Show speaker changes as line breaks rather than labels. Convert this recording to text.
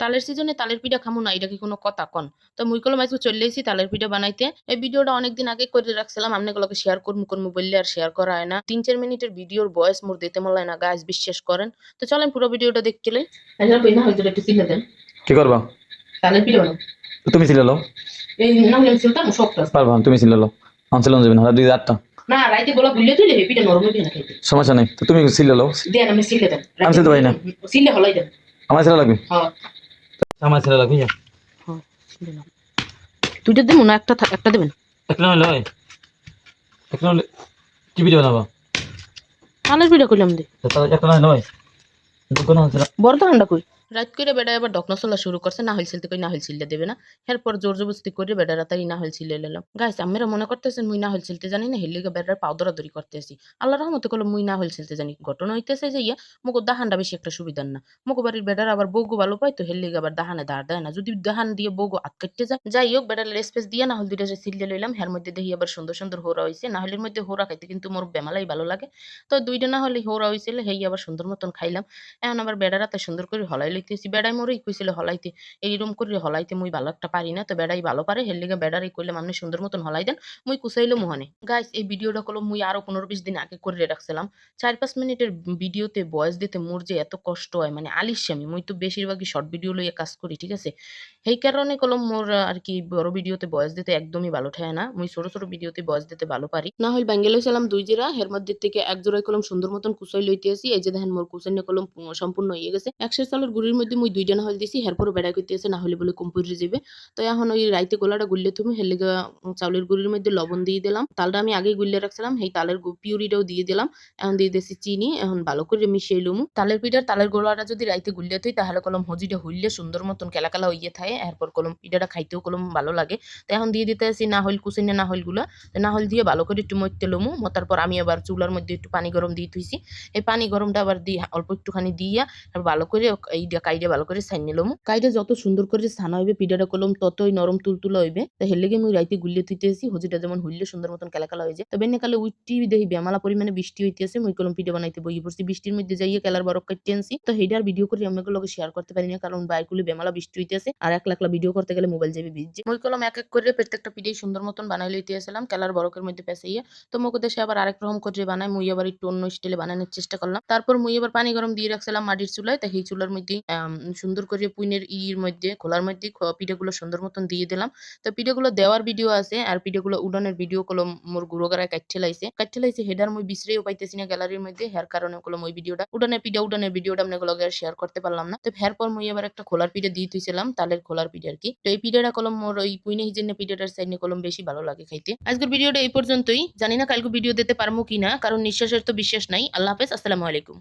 তালের সিজনে তালের পিঠা খামু না এটা কি কোনো কথা কন? তো মুই কলম আজকে চলে এসেছি তালের পিঠা বানাইতে। এই ভিডিওটা অনেকদিন আগে করে রাখছিলাম আপনাগুলোকে শেয়ার করব করব বললে আর শেয়ার করা হয় না। তিন চার মিনিটের ভিডিওর বয়স মোর দিতে মনে না গাছ বিশ্বাস করেন। তো চলেন পুরো ভিডিওটা দেখতে আচ্ছা কই না হয়তো একটু সিলে দেন।
কি করবা?
তালের পিঠা বানাও
তুমি সিলালো
এই না হলে সিলতাম শক্ত
পারবা তুমি দুই আটটা
না রাইতে গোলা গুলিয়ে তুলে হে পিঠা নরম হইবে না খাইতে
সমস্যা নেই তো তুমি
দেন আমি সিলে দেন।
আমি না।
হলাই দেন।
আমার সিলা লাগবে?
হ্যাঁ।
আমার ছেলে লাগবে যা।
দিলাম দুইটা দেবো না একটা একটা দেবেন?
একটা হলে হয়। একটা হলে কি ভিডিও বানাবো?
তালের ভিডিও করলাম দে।
একটা হলে হয়। দুটো না হচ্ছে
বড় ঠান্ডা কই রাত করে বেড়া এবার ডকনা চলা শুরু করছে, না হইছিল কই, না হইছিল দেবে না। এরপর জোর জবরদস্তি করে বেড়া রাতাই না হইল হইছিল এলাম। গাইস আমরা মনে করতেছেন মুই না হইছিল জানি না হেলিগে বেড়ার পাও দরাদরি করতেছি আল্লাহ রহমতে কল মুই না হইছিল জানি। ঘটনা হইতেছে যে ইয়া মুকো দাহানটা বেশি একটা সুবিধার না। মুকো বাড়ির বেড়ার আবার বউগু ভালো পাই তো হেলিগে আবার দাহানে দাঁড় দেয় না। যদি দাহান দিয়ে বউগু আট কাটতে যায়, যাই হোক, বেড়ার স্পেস দিয়ে না হল দুইটা সিলিয়ে লইলাম, হের মধ্যে দেখি আবার সুন্দর সুন্দর হোরা হইছে। না হলের মধ্যে হোরা খাইতে কিন্তু মোর বেমালাই ভালো লাগে। তো দুইটা না হলে হোরা হইছিল, হেই আবার সুন্দর মতন খাইলাম। এখন আবার বেড়ারা তো সুন্দর করে হলাই লইতেছি বেড়াই মোরই কইছিল হলাইতে। এইরকম করে হলাইতে মুই ভালো একটা পারি না, তো বেড়াই ভালো পারে, হের লিগে বেড়ারই কইলে আপনি সুন্দর মতন হলাই দেন, মুই কুচাইলো মোহনে। গাইস এই ভিডিওটা কলো মুই আরও পনেরো বিশ দিন আগে করে রাখছিলাম। চার পাঁচ মিনিটের ভিডিওতে ভয়েস দিতে মোর যে এত কষ্ট হয় মানে আলিস্যামি মুই তো বেশিরভাগই শর্ট ভিডিও লইয়ে কাজ করি, ঠিক আছে? সেই কারণে কলম মোর আর কি বড় ভিডিওতে বয়স দিতে একদমই ভালো ঠায় না, মুই ছোট ছোট ভিডিওতে বয়স দিতে ভালো পারি। না হইল ব্যাঙ্গেল হইছিলাম দুই জিরা, হের মধ্যে থেকে এক জোড়াই কলম সুন্দর মতন কুসাই লইতে আসি এই যে দেখেন মোর কুচাইনে কলম সম্পূর্ণ হয়ে গেছে। একশো চালের গুড়ির মধ্যে মুই দুইটা হল দিছি হেরপরও বেড়া করতেছে না হলে বলে কম্পিউটার যাবে তো এখন ওই রাইতে গোলাটা গুললে তুমি হেলে চাউলের গুড়ির মধ্যে লবণ দিয়ে দিলাম। তালটা আমি আগেই গুললে রাখছিলাম সেই তালের পিউরিটাও দিয়ে দিলাম। এখন দিয়ে দিয়েছি চিনি, এখন ভালো করে মিশিয়ে লুমু। তালের পিঠার তালের গোলাটা যদি রাইতে গুলিয়ে থই, তাহলে কলম হজিটা হইলে সুন্দর মতন কেলা কেলা হইয়ে থাকে এরপর কলম পিঠাটা খাইতেও কলম ভালো লাগে। তো এখন দিয়ে দিতে আসি না হইল কুচিনে না হইলগুলা। তো না হইল দিয়ে ভালো করে একটু মরতে লমু। মতার পর আমি আবার চুলার মধ্যে একটু পানি গরম দিয়ে থুইছি। এই পানি গরমটা আবার দিয়ে অল্প একটুখানি দিয়া ভালো করে এই দিয়া কাইডে ভালো করে সাইন নিলাম। কাইডে যত সুন্দর করে ছানা হইবে পিঠাটা কলম ততই নরম তুলতুলা হইবে। তো হেলেগে মুই রাইতে গুলিয়ে থুইতেছি হজিটা যেমন হইলে সুন্দর মতন কেলা কেলা হয়ে যায়। তবে এনে কালে উইটি দেখি বেমালা পরিমাণে বৃষ্টি হইতেছে মুই কলম পিঠা বানাইতে বই পড়ছি। বৃষ্টির মধ্যে যাইয়ে কেলার বরফ কাটতে আনছি। তো হেডার ভিডিও করে আমাকে লগে শেয়ার করতে পারি না কারণ বাইরগুলি বেমালা বৃষ্টি হইতেছে আর এক লাখলা ভিডিও করতে গেলে মোবাইল যাবে ভিজছে। মুই কলম এক এক করে প্রত্যেকটা পিঠেই সুন্দর মতন বানাই লইতে আসলাম কেলার বরকের মধ্যে পেঁচাইয়া। তো মুখ দেশে আবার আরেক রকম করে বানাই মুই আবার একটু অন্য স্টাইলে বানানোর চেষ্টা করলাম। তারপর মুই আবার পানি গরম দিয়ে রাখছিলাম মাটির চুলায় তো সেই চুলার মধ্যে আম, সুন্দর করে পুইনের ইর মধ্যে, খোলার মধ্যে পিঠেগুলো সুন্দর মতন দিয়ে দিলাম। তো পিঠেগুলো দেওয়ার ভিডিও আছে, আর পিঠেগুলো উডানের ভিডিও গুলো মোর গুঁড়ো গাড়ায় কাটতে লাইছে। কাটতে লাইছে, হেডার মই বিশ্রেও পাইতেছি না গ্যালারির মধ্যে, হের কারণে কলম ওই ভিডিওটা উডানের পিঠা, উডানের ভিডিওটা আপনাকে লগে শেয়ার করতে পারলাম না। তো হের পর মই আবার একটা খোলার পিঠে দিয়ে তুইছিলাম তালের খোলার পিঠে আর কি তো এই পিঠাটা কলম মোর ওই পুইনে হিজেনে পিঠাটার সাইড কলম বেশি ভালো লাগে খাইতে। আজকের ভিডিওটা এই পর্যন্তই। জানি না কালকে ভিডিও দিতে পারব কিনা, কারণ নিঃশ্বাসের তো বিশ্বাস নাই। আল্লাহ হাফেজ, আসসালামু আলাইকুম।